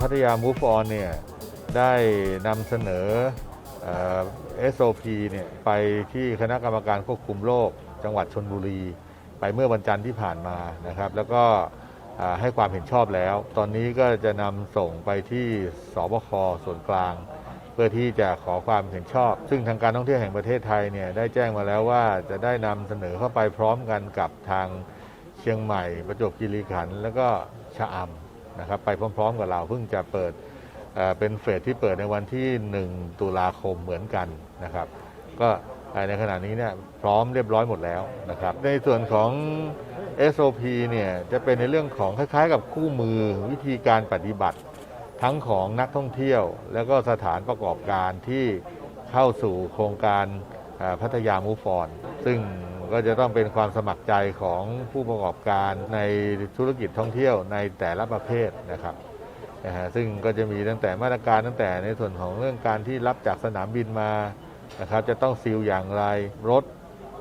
พัทยา Move On เนี่ยได้นำเสนอเอ SOP เนี่ยไปที่คณะกรรมการควบคุมโรคจังหวัดชนบุรี ไปเมื่อวันจันทร์ที่ผ่านมานะครับ แล้วก็ให้ความเห็นชอบแล้ว ตอนนี้ก็จะนำส่งไปที่สบคส่วนกลาง เพื่อที่จะขอความเห็นชอบ ซึ่งทางการท่องเที่ยวแห่งประเทศไทยเนี่ยได้แจ้งมาแล้วว่าจะได้นำเสนอเข้าไปพร้อมกันกับทางเชียงใหม่ ประจวบคีรีขันธ์แล้วก็ชะอำ นะครับไปพร้อม ๆ กับเราเพิ่งจะเปิดเอ่อเป็นเฟสที่เปิดในวันที่ 1 ตุลาคมเหมือนกันนะครับ ก็ในขณะนี้เนี่ยพร้อมเรียบร้อยหมดแล้วนะครับ ในส่วนของ SOP เนี่ยจะเป็นในเรื่องของคล้ายๆ กับคู่มือวิธีการปฏิบัติทั้งของนักท่องเที่ยว แล้วก็สถานประกอบการที่เข้าสู่โครงการเอ่อพัทยามูฟอน ซึ่ง ก็จะต้องเป็นความสมัครใจของผู้ประกอบการในธุรกิจท่องเที่ยวในแต่ละประเภทนะครับนะฮะซึ่งก็จะมีตั้งแต่มาตรการตั้งแต่ในส่วนของเรื่องการที่รับจากสนามบินมานะครับจะต้องซีลอย่างไรรถ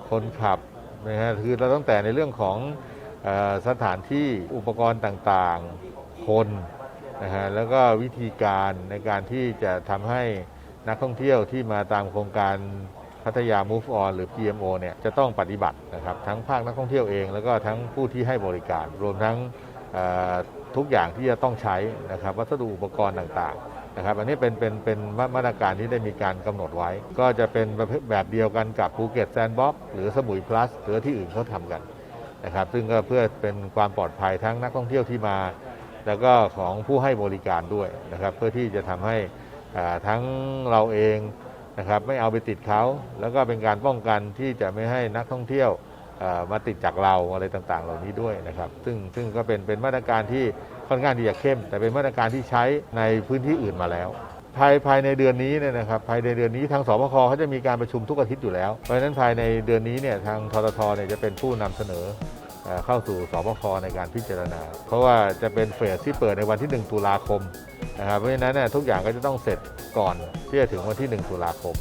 คนขับนะฮะคือเราตั้งแต่ในเรื่องของสถานที่อุปกรณ์ต่างๆ คนนะฮะแล้วก็วิธีการในการที่จะทำให้นักท่องเที่ยวที่มาตามโครงการ พัทยา Move On หรือ PMO เนี่ยจะต้องปฏิบัตินะครับทั้งภาคนักท่องเที่ยวเอง แล้วก็ทั้งผู้ที่ให้บริการ รวมทั้งทุกอย่างที่จะต้องใช้นะครับวัสดุอุปกรณ์ต่างๆนะครับอันนี้เป็นเป็นเป็นมาตรการที่ได้มีการกำหนดไว้ ก็จะเป็นแบบเดียวกันกับภูเก็ตแซนด์บ็อกหรือสมุยพลัสหรือที่อื่นเขาทำกันนะครับซึ่งก็เพื่อเป็นความปลอดภัยทั้งนักท่องเที่ยวที่มา แล้วก็ของผู้ให้บริการด้วยนะครับเพื่อที่จะทำให้ทั้งเราเอง นะครับไม่เอาไปติดเขา แล้วก็เป็นการป้องกันที่จะไม่ให้นักท่องเที่ยวมาติดจากเราอะไรต่างๆ เหล่านี้ด้วยนะครับ ซึ่งซึ่งก็เป็นเป็นมาตรการที่ค่อนข้างที่จะเข้ม แต่เป็นมาตรการที่ใช้ในพื้นที่อื่นมาแล้ว ภายภายในเดือนนี้เนี่ยนะครับภายในเดือนนี้ทางสบคเขาจะมีการประชุมทุกอาทิตย์อยู่แล้วเพราะฉะนั้นภายในเดือนนี้เนี่ยทางทททเนี่ยจะเป็นผู้นำเสนอเอ่อเข้าสู่สบคในการพิจารณา เพราะว่าจะเป็นเฟสที่เปิดในวันที่ 1 ตุลาคม นะครับเพราะฉะนั้นเนี่ยทุกอย่างก็จะต้องเสร็จก่อนที่จะถึงวันที่ 1 ตุลาคม